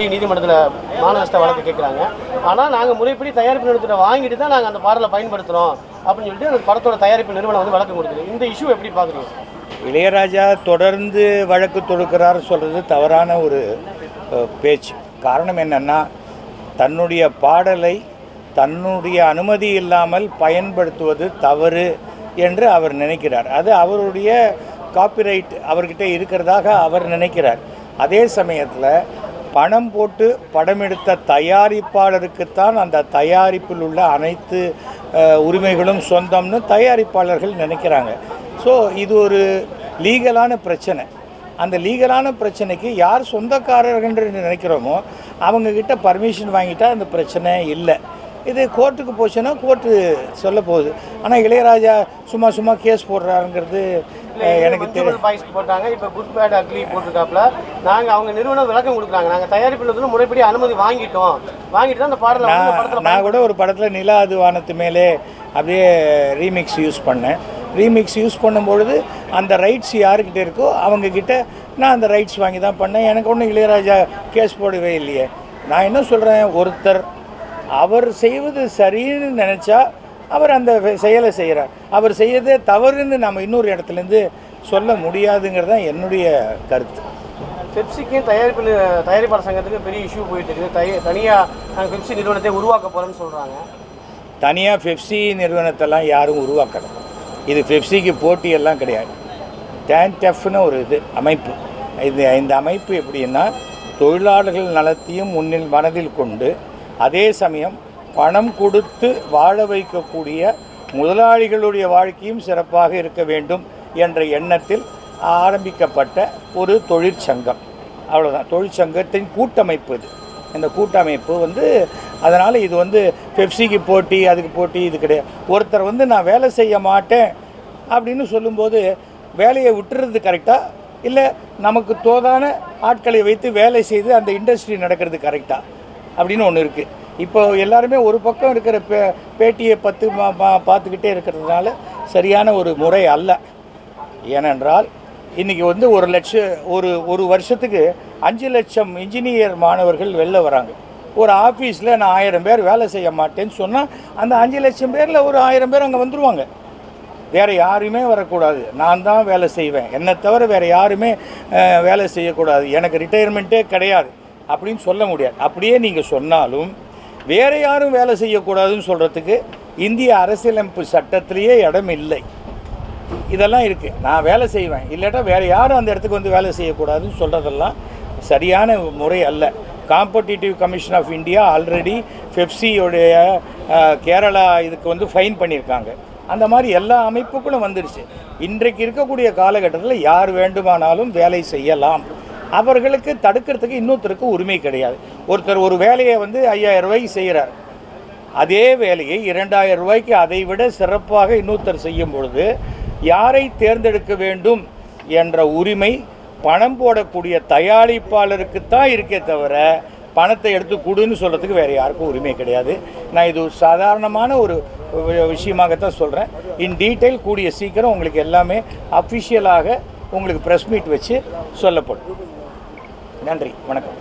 நீதிமன்றத்தில் மானநஷ்ட வழக்கு கேட்குறாங்க. ஆனால் நாங்கள் முறைப்படி தயாரிப்பு நிறுவனத்தை வாங்கிட்டு தான் நாங்கள் அந்த பாடலை பயன்படுத்துகிறோம் அப்படின்னு சொல்லிட்டு அந்த படத்தோட தயாரிப்பு நிறுவனம் வந்து வழக்கு கொடுக்குது. இந்த இஷ்யூ எப்படி பார்க்குறீங்க இளையராஜா தொடர்ந்து வழக்கு தொடுக்கிறார் சொல்கிறது தவறான ஒரு பேச்சு. காரணம் என்னென்னா தன்னுடைய பாடலை தன்னுடைய அனுமதி இல்லாமல் பயன்படுத்துவது தவறு என்று அவர் நினைக்கிறார். அது அவருடைய காப்பிரைட் அவர்கிட்ட இருக்கிறதாக அவர் நினைக்கிறார். அதே சமயத்தில் பணம் போட்டு படம் எடுத்த தயாரிப்பாளருக்குத்தான் அந்த தயாரிப்பில் உள்ள அனைத்து உரிமைகளும் சொந்தம்னு தயாரிப்பாளர்கள் நினைக்கிறாங்க. ஸோ இது ஒரு லீகலான பிரச்சனை. அந்த லீகலான பிரச்சனைக்கு யார் சொந்தக்காரர்கள் நினைக்கிறோமோ அவங்கக்கிட்ட பர்மிஷன் வாங்கிட்டால் அந்த பிரச்சனை இல்லை. இது கோர்ட்டுக்கு போச்சுன்னா கோர்ட்டு சொல்ல போகுது. ஆனால் இளையராஜா சும்மா சும்மா கேஸ் போடுறாருங்கிறது எனக்கு தெரியும் போட்டாங்க. இப்போ குட் பேட் அக்லி போட்டிருக்காப்புல. நாங்கள் அவங்க நிறுவனம் விளக்கம் கொடுக்குறாங்க. நாங்கள் தயாரிப்பு நிறுவனம் முறைப்படி அனுமதி வாங்கிட்டோம். வாங்கிட்டு தான் அந்த பாடலை வந்து நான் கூட ஒரு படத்தில் நிலா அது வானத்து மேலே அப்படியே ரீமிக்ஸ் யூஸ் பண்ணேன். ரீமிக்ஸ் யூஸ் பண்ணும்பொழுது அந்த ரைட்ஸ் யாருக்கிட்ட இருக்கோ அவங்கக்கிட்ட நான் அந்த ரைட்ஸ் வாங்கி தான் பண்ணேன். எனக்கு ஒன்றும் இளையராஜா கேஸ் போடவே இல்லையே. நான் என்ன சொல்கிறேன் ஒருத்தர் அவர் செய்வது சரின்னு நினச்சா அவர் அந்த செயலை செய்கிறார் அவர் செய்யறதே தவறுன்னு நம்ம இன்னொரு இடத்துலேருந்து சொல்ல முடியாதுங்கிறது தான் என்னுடைய கருத்து. பெப்சிக்கும் தயாரிப்பு தயாரிப்பாளர் சங்கத்துக்கு பெரிய இஷ்யூ போயிட்டு இருக்குது தய தனியாக நாங்கள் பெப்சி நிறுவனத்தை உருவாக்க போகிறோம்னு சொல்கிறாங்க தனியாக பெப்சி நிறுவனத்தெல்லாம் யாரும் உருவாக்கலை. இது பெப்சிக்கு போட்டியெல்லாம் கிடையாது. டேன் டெஃப்னு ஒரு இது அமைப்பு. இது இந்த அமைப்பு எப்படின்னா தொழிலாளர்கள் நலத்தையும் முன்னில் மனதில் கொண்டு அதே சமயம் பணம் கொடுத்து வாழ வைக்கக்கூடிய முதலாளிகளுடைய வாழ்க்கையும் சிறப்பாக இருக்க வேண்டும் என்ற எண்ணத்தில் ஆரம்பிக்கப்பட்ட ஒரு தொழிற்சங்கம். அவ்வளோதான் தொழிற்சங்கத்தின் கூட்டமைப்பு இது. இந்த கூட்டமைப்பு வந்து அதனால் இது வந்து பெப்சிக்கு போட்டி அதுக்கு போட்டி இது கிடையாது. ஒருத்தர் வந்து நான் வேலை செய்ய மாட்டேன் அப்படின்னு சொல்லும்போது வேலையை விட்டுறது கரெக்டாக இல்லை நமக்கு தோதான ஆட்களை வைத்து வேலை செய்து அந்த இண்டஸ்ட்ரி நடக்கிறது கரெக்டாக அப்படின்னு ஒன்று இருக்குது இப்போ எல்லாருமே ஒரு பக்கம் இருக்கிற பே பேட்டியை பத்து பார்த்துக்கிட்டே இருக்கிறதுனால சரியான ஒரு முறை அல்ல. ஏனென்றால் இன்றைக்கி வந்து ஒரு லட்சம் ஒரு ஒரு வருஷத்துக்கு அஞ்சு லட்சம் இன்ஜினியர் மாணவர்கள் வெளில வராங்க. ஒரு ஆஃபீஸில் நான் ஆயிரம் பேர் வேலை செய்ய மாட்டேன்னு சொன்னால் அந்த அஞ்சு லட்சம் பேரில் ஒரு ஆயிரம் பேர் அங்கே வந்துடுவாங்க வேறு யாருமே வரக்கூடாது. நான் தான் வேலை செய்வேன். என்னை தவிர வேறு யாருமே வேலை செய்யக்கூடாது. எனக்கு ரிட்டையர்மெண்ட்டே கிடையாது. அப்படின்னு சொல்ல முடியாது. அப்படியே நீங்கள் சொன்னாலும் வேறு யாரும் வேலை செய்யக்கூடாதுன்னு சொல்கிறதுக்கு இந்திய அரசியலமைப்பு சட்டத்திலேயே இடம் இல்லை. இதெல்லாம் இருக்குது நான் வேலை செய்வேன். இல்லாட்டா வேறு யாரும் அந்த இடத்துக்கு வந்து வேலை செய்யக்கூடாதுன்னு சொல்கிறதெல்லாம் சரியான முறை அல்ல. Competitive commission of India already பெப்சியோடைய Kerala இதுக்கு வந்து ஃபைன் பண்ணியிருக்காங்க. அந்த மாதிரி எல்லா அமைப்புகளும் வந்துடுச்சு இன்றைக்கு இருக்கக்கூடிய காலகட்டத்தில் யார் வேண்டுமானாலும் வேலை செய்யலாம். அவர்களுக்கு தடுக்கிறதுக்கு இன்னொருத்தருக்கு உரிமை கிடையாது. ஒருத்தர் ஒரு வேலையை வந்து ஐயாயிரம் ரூபாய்க்கு செய்கிறார். அதே வேலையை இரண்டாயிரம் ரூபாய்க்கு அதை விட சிறப்பாக இன்னொருத்தர் செய்யும் பொழுது யாரை தேர்ந்தெடுக்க வேண்டும் என்ற உரிமை பணம் போடக்கூடிய தயாரிப்பாளருக்கு தான் இருக்கே தவிர பணத்தை எடுத்து கொடுன்னு சொல்கிறதுக்கு வேறு யாருக்கும் உரிமை கிடையாது. நான் இது சாதாரணமான ஒரு விஷயமாகத்தான் சொல்கிறேன் இன் டீட்டெயில் கூடிய சீக்கிரம் உங்களுக்கு எல்லாமே அஃபிஷியலாக உங்களுக்கு ப்ரெஸ் மீட் வச்சு சொல்லப்படும். நன்றி வணக்கம்.